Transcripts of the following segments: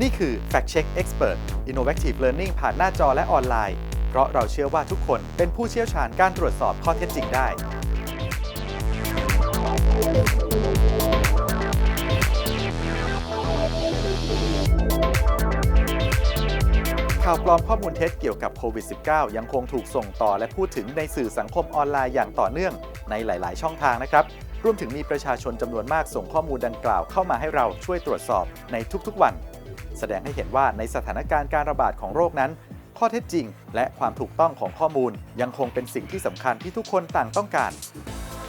นี่คือ Fact Check Expert Innovative Learning ผ่านหน้าจอและออนไลน์ เพราะเราเชื่อว่าทุกคนเป็นผู้เชี่ยวชาญการตรวจสอบข้อเท็จจริงได้ ข่าวปลอมข้อมูลเท็จเกี่ยวกับโควิด -19 ยังคงถูกส่งต่อและพูดถึงในสื่อสังคมออนไลน์อย่างต่อเนื่องในหลาย ๆ ช่องทางนะครับรวมถึงมีประชาชนจำนวนมากส่งข้อมูลดังกล่าวเข้ามาให้เราช่วยตรวจสอบในทุก ๆ วัน แสดงให้เห็นว่าในสถานการณ์การระบาดของโรคนั้น ข้อเท็จจริง และความถูกต้องของข้อมูลยังคงเป็นสิ่งที่สำคัญที่ทุกคนต่างต้องการ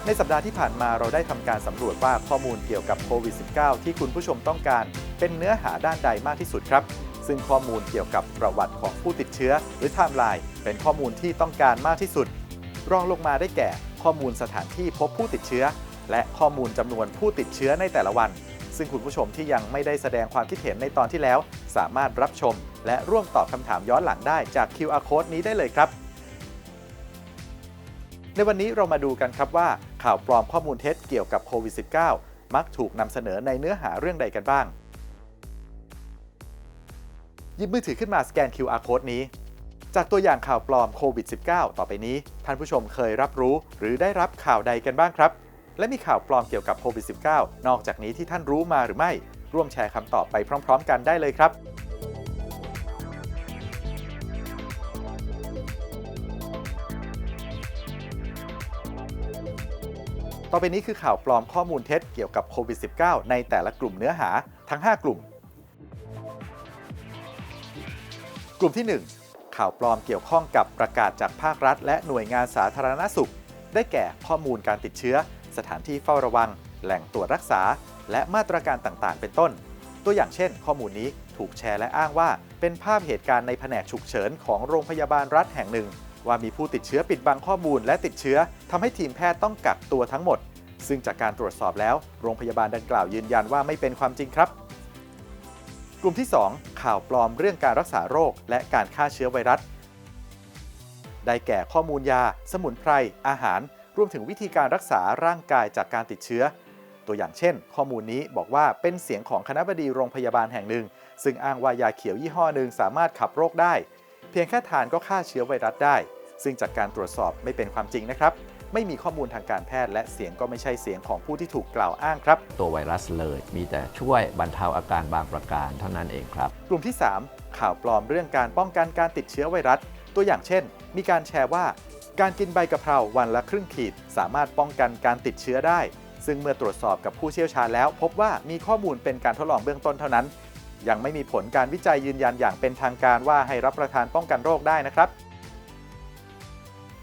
ในสัปดาห์ที่ผ่านมาเราได้ทำการสำรวจว่าข้อมูลเกี่ยวกับโควิด -19 ที่คุณผู้ชมต้องการ เป็นเนื้อหาด้านใดมากที่สุดครับ ซึ่งข้อมูลเกี่ยวกับประวัติของผู้ติดเชื้อ หรือไทม์ไลน์เป็นข้อมูลที่ต้องการมากที่สุด รองลงมาได้แก่ ข้อมูลสถานที่พบผู้ติดเชื้อ และข้อมูลจำนวนผู้ติดเชื้อในแต่ละวัน ซึ่งคุณผู้ชมที่ยังไม่ได้แสดงความคิดเห็นในตอนที่แล้ว สามารถรับชม และร่วมตอบคำถามย้อนหลังได้จาก QR code นี้ได้เลยครับ ในวันนี้เรามาดูกันครับว่า ข่าวปลอมข้อมูลเท็จเกี่ยวกับโควิด -19 มักถูกนำเสนอในเนื้อหาเรื่องใดกันบ้าง หยิบมือถือขึ้นมาสแกน QR code นี้จากตัวอย่างข่าวปลอมโควิด -19 ต่อไปนี้ ท่านผู้ชมเคยรับรู้หรือได้รับข่าวใดกันบ้างครับ และมีข่าวปลอมเกี่ยวกับโควิด -19 นอกจากนี้ที่ท่านรู้มาหรือไม่ ร่วมแชร์คำตอบไปพร้อม ๆ กันได้เลยครับต่อไปนี้คือข่าวปลอมข้อมูลเท็จเกี่ยวกับโควิด -19 ในแต่ละกลุ่มเนื้อหาทั้ง 5 กลุ่ม กลุ่มที่ 1 ข่าวปลอมเกี่ยวข้องกับประกาศจากภาครัฐ และหน่วยงานสาธารณสุข ได้แก่ข้อมูลการติดเชื้อ สถานที่เฝ้าระวัง แหล่งตรวจรักษา และมาตรการต่างๆ เป็นต้น ตัวอย่างเช่น ข้อมูลนี้ถูกแชร์และอ้างว่า เป็นภาพเหตุการณ์ในแผนกฉุกเฉินของโรงพยาบาลรัฐแห่งหนึ่ง ว่ามีผู้ติดเชื้อปิดบังข้อมูลและติดเชื้อทำให้ทีมแพทย์ต้องกักตัวทั้งหมด ซึ่งจากการตรวจสอบแล้ว โรงพยาบาลดังกล่าวยืนยันว่าไม่เป็นความจริงครับกลุ่มที่ 2 ข่าวปลอมเรื่องการรักษาโรค และการฆ่าเชื้อไวรัส ได้แก่ข้อมูลยา สมุนไพร อาหาร รวมถึงวิธีการรักษาร่างกายจากการติดเชื้อ ตัวอย่างเช่น ข้อมูลนี้บอกว่าเป็นเสียงของคณะบดีโรงพยาบาลแห่งหนึ่ง ซึ่งอ้างว่ายาเขียวยี่ห้อหนึ่งสามารถขับโรคได้ เพียงแค่ทานก็ฆ่าเชื้อไวรัสได้ ซึ่งจากการตรวจสอบไม่เป็นความจริงนะครับไม่มีข้อมูลทางการแพทย์และเสียงก็ไม่ใช่เสียงของผู้ที่ถูกกล่าวอ้างครับ ตัวไวรัสเลย มีแต่ช่วยบรรเทาอาการบางประการเท่านั้นเองครับ กลุ่มที่ 3 ข่าวปลอมเรื่องการป้องกันการติดเชื้อไวรัส ตัวอย่างเช่น มีการแชร์ว่า การกินใบกะเพราวันละครึ่งขีด สามารถป้องกันการติดเชื้อได้ ซึ่งเมื่อตรวจสอบกับผู้เชี่ยวชาญแล้ว พบว่ามีข้อมูลเป็นการทดลองเบื้องต้นเท่านั้น ยังไม่มีผลการวิจัยยืนยันอย่างเป็นทางการว่าให้รับประทานป้องกันโรคได้นะครับ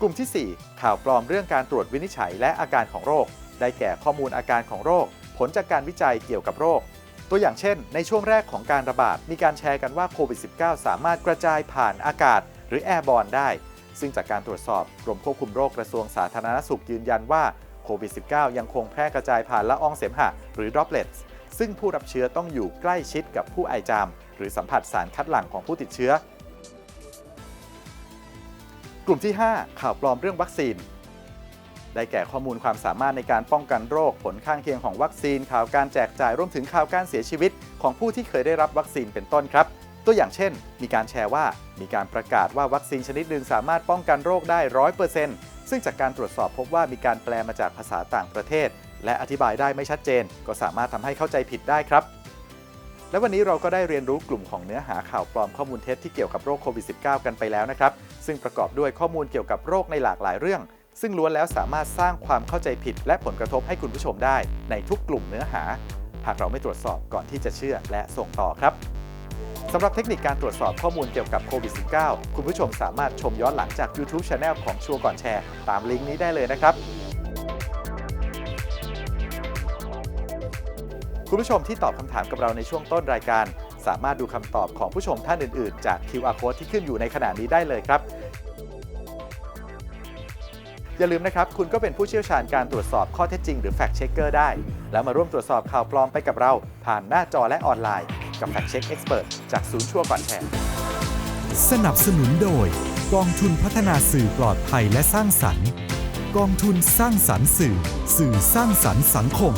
กลุ่มที่ 4 ข่าวปลอมเรื่องการตรวจวินิจฉัยและอาการของโรค ได้แก่ข้อมูลอาการของโรค ผลจากการวิจัยเกี่ยวกับโรค ตัวอย่างเช่น ในช่วงแรกของการระบาดมีการแชร์กันว่าโควิด -19 สามารถกระจายผ่านอากาศ หรือแอร์บอลได้ ซึ่งจากการตรวจสอบกรมควบคุมโรคกระทรวงสาธารณสุขยืนยันว่าโควิด -19 ยังคงแพร่กระจายผ่านละอองเสมหะหรือ droplets ซึ่งผู้รับเชื้อต้องอยู่ใกล้ชิดกับผู้ไอจาม หรือสัมผัสสารคัดหลั่งของผู้ติดเชื้อ กลุ่มที่ 5 ข่าวปลอมเรื่องวัคซีน ได้แก่ข้อมูลความสามารถในการป้องกันโรค ผลข้างเคียงของวัคซีน ข่าวการแจกจ่ายรวมถึงข่าวการเสียชีวิต ของผู้ที่เคยได้รับวัคซีนเป็นต้นครับ ตัวอย่างเช่น มีการแชร์ว่ามีการประกาศว่าวัคซีนชนิดหนึ่งสามารถป้องกันโรคได้ร้อยเปอร์เซ็นต์ซึ่งจากการตรวจสอบพบว่ามีการแปลมาจากภาษาต่างประเทศ และอธิบายได้ไม่ชัดเจน ก็สามารถทำให้เข้าใจผิดได้ครับ และวันนี้เราก็ได้เรียนรู้กลุ่มของเนื้อหาข่าวปลอมข้อมูลเท็จที่เกี่ยวกับโรคโควิด -19 กันไปแล้วนะครับ ซึ่งประกอบด้วยข้อมูลเกี่ยวกับโรคในหลากหลายเรื่อง ซึ่งล้วนแล้วสามารถสร้างความเข้าใจผิด และผลกระทบให้คุณผู้ชมได้ ในทุกกลุ่มเนื้อหา หากเราไม่ตรวจสอบก่อนที่จะเชื่อและส่งต่อครับ สำหรับเทคนิคการตรวจสอบข้อมูลเกี่ยวกับโควิด -19 คุณผู้ชมสามารถชมย้อนหลังจาก YouTube Channel ของชัวร์ก่อนแชร์ ตามลิงก์นี้ได้เลยนะครับ คุณผู้ชมที่ตอบคำถามกับเราในช่วงต้นรายการ สามารถดูคำตอบของผู้ชมท่านอื่น ๆ จาก QR code ที่ขึ้นอยู่ในขณะนี้ได้เลยครับ อย่าลืมนะครับ คุณก็เป็นผู้เชี่ยวชาญการตรวจสอบข้อเท็จจริงหรือ Fact Checker ได้ แล้วมาร่วมตรวจสอบข่าวปลอมไปกับเรา ผ่านหน้าจอและออนไลน์ กับ Fact Check Expert จากศูนย์ชัวก่อนแชร์สนับสนุนโดย กองทุนพัฒนาสื่อปลอดภัยและสร้างสรรค์ กองทุนสร้างสรรค์สื่อ สื่อสร้างสรรค์สังคม